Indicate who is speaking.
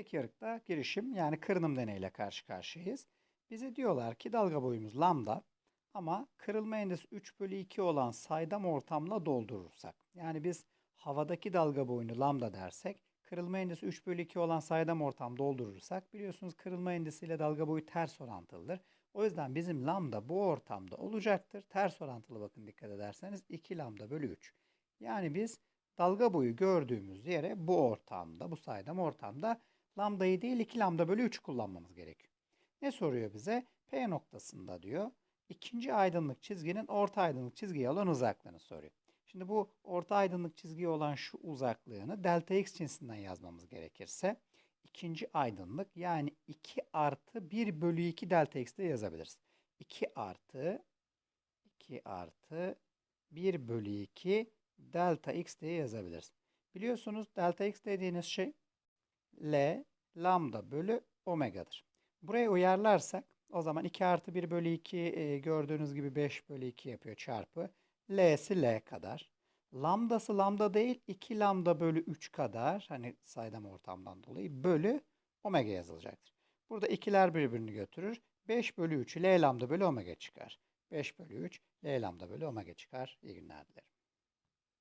Speaker 1: Tek yarıkta girişim yani kırınım deneyiyle karşı karşıyayız. Bize diyorlar ki dalga boyumuz lambda ama kırılma endisi 3 bölü 2 olan saydam ortamla doldurursak. Yani biz havadaki dalga boyunu lambda dersek kırılma endisi 3 bölü 2 olan saydam ortam doldurursak biliyorsunuz kırılma endisiyle dalga boyu ters orantılıdır. O yüzden bizim lambda bu ortamda olacaktır. Ters orantılı bakın dikkat ederseniz 2 lambda bölü 3. Yani biz dalga boyu gördüğümüz yere bu ortamda, bu saydam ortamda lambdayı değil 2 lambda bölü 3 kullanmamız gerekiyor. Ne soruyor bize? P noktasında diyor. İkinci aydınlık çizginin orta aydınlık çizgiye olan uzaklığını soruyor. Şimdi bu orta aydınlık çizgiye olan şu uzaklığını delta x cinsinden yazmamız gerekirse ikinci aydınlık yani 2 artı 1 bölü 2 delta x de yazabiliriz. 2 artı 2 artı 1 bölü 2 delta x diye yazabiliriz. Biliyorsunuz delta x dediğiniz şey L lambda bölü omega'dır. Buraya uyarlarsak o zaman 2 artı 1 bölü 2 e, gördüğünüz gibi 5 bölü 2 yapıyor çarpı. L'si L kadar. Lambdası lambda değil 2 lambda bölü 3 kadar hani saydam ortamdan dolayı bölü omega yazılacaktır. Burada ikiler birbirini götürür. 5 bölü 3 L lambda bölü omega çıkar. 5 bölü 3 L lambda bölü omega çıkar. İyi günler dilerim.